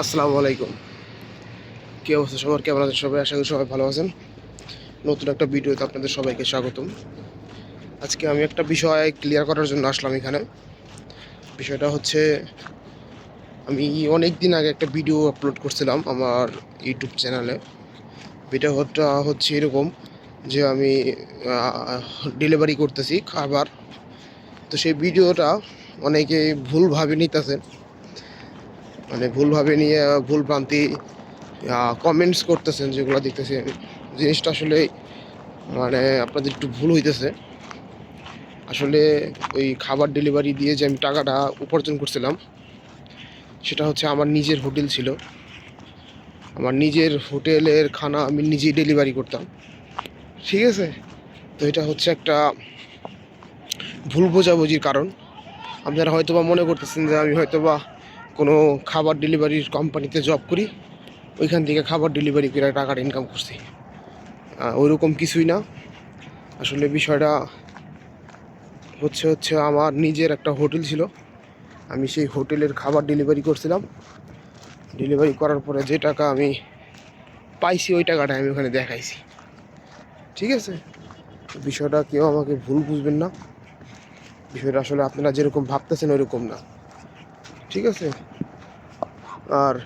আসসালামু আলাইকুম। কী অবস্থা সবার? কেমন আছেন সবাই? আশা করি সবাই ভালো আছেন। নতুন একটা ভিডিওতে আপনাদের সবাইকে স্বাগতম। আজকে আমি একটা বিষয় ক্লিয়ার করার জন্য আসলাম এখানে। বিষয়টা হচ্ছে, আমি অনেক দিন আগে একটা ভিডিও আপলোড করছিলাম আমার ইউটিউব চ্যানেলে ভিডিওটা হচ্ছে এরকম যে আমি ডেলিভারি করতেছি খাবার। তো সেই ভিডিওটা অনেকে ভুলভাবে নিতেছেন মানে ভুলভাবে নিয়ে ভুল ভ্রান্তি কমেন্টস করতেছেন, যেগুলো দেখতেছি জিনিসটা আসলে মানে আপনাদের একটু ভুল হইতেছে। আসলে ওই খাবার ডেলিভারি দিয়ে যে আমি টাকাটা উপার্জন করছিলাম, সেটা হচ্ছে আমার নিজের হোটেল ছিল। আমার নিজের হোটেলের খানা আমি নিজেই ডেলিভারি করতাম। ঠিক আছে? তো এটা হচ্ছে একটা ভুল বোঝাবুঝির কারণ। আপনারা হয়তোবা মনে করতেছেন যে আমি হয়তোবা কোনো খাবার ডেলিভারির কোম্পানিতে জব করি, ওইখান থেকে খাবার ডেলিভারি করে টাকাটা ইনকাম করছি ওইরকম কিছুই না। আসলে বিষয়টা হচ্ছে হচ্ছে আমার নিজের একটা হোটেল ছিল। আমি সেই হোটেলের খাবার ডেলিভারি করছিলাম। ডেলিভারি করার পরে যে টাকা আমি পাইছি, ওই টাকাটা আমি ওখানে দেখাইছি। ঠিক আছে? বিষয়টা কেউ আমাকে ভুল বুঝবেন না। বিষয়টা আসলে আপনারা যেরকম ভাবতেছেন, ওইরকম না। ঠিক আছে? আর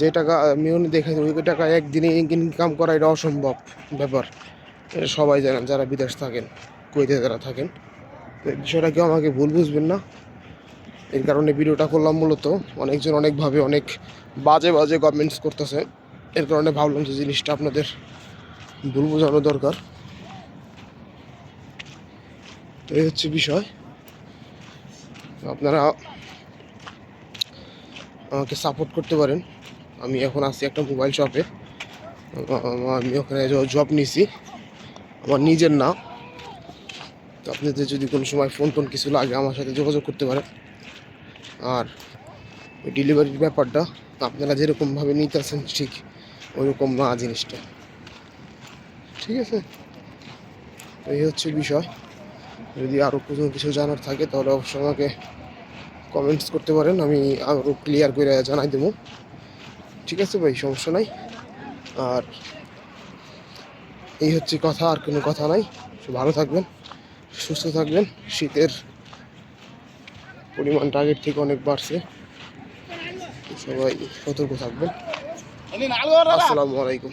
যে টাকা ওখানে দেখে ওই টাকা একদিনে ইনকাম করা এটা অসম্ভব ব্যাপার। এটা সবাই জানেন, যারা বিদেশ থাকেন, কুয়েতে যারা থাকেন। তো এই বিষয়টা কেউ আমাকে ভুল বুঝবেন না। এর কারণে ভিডিওটা করলাম মূলত। অনেকজন অনেকভাবে অনেক বাজে বাজে কমেন্টস করতেছে। এর কারণে ভাবলাম যে জিনিসটা আপনাদের ভুল বোঝানো দরকার। তো এই হচ্ছে বিষয়। আপনারা আমাকে সাপোর্ট করতে পারেন। আমি এখন আছি একটা মোবাইল শপে আমি ওখানে জব নিছি। আমার নিজের না। তো আপনাদের যদি কোনো সময় ফোন টোন কিছু লাগে, আমার সাথে যোগাযোগ করতে পারেন। আর ওই ডেলিভারির ব্যাপারটা আপনারা যেরকমভাবে নিতেছেন ঠিক ওইরকম না জিনিসটা। ঠিক আছে? এই হচ্ছে বিষয়। যদি আরও কোনো কিছু জানার থাকে, তাহলে অবশ্যই আমাকে কমেন্টস করতে পারেন আমি আরও ক্লিয়ার করে জানাই দেবো। ঠিক আছে ভাই সমস্যা নাই। আর এই হচ্ছে কথা আর কোনো কথা নাই। ভালো থাকবেন সুস্থ থাকবেন। শীতের পরিমাণটা আগের থেকে অনেক বাড়ছে। সবাই সতর্ক থাকবেন। আসসালামু আলাইকুম।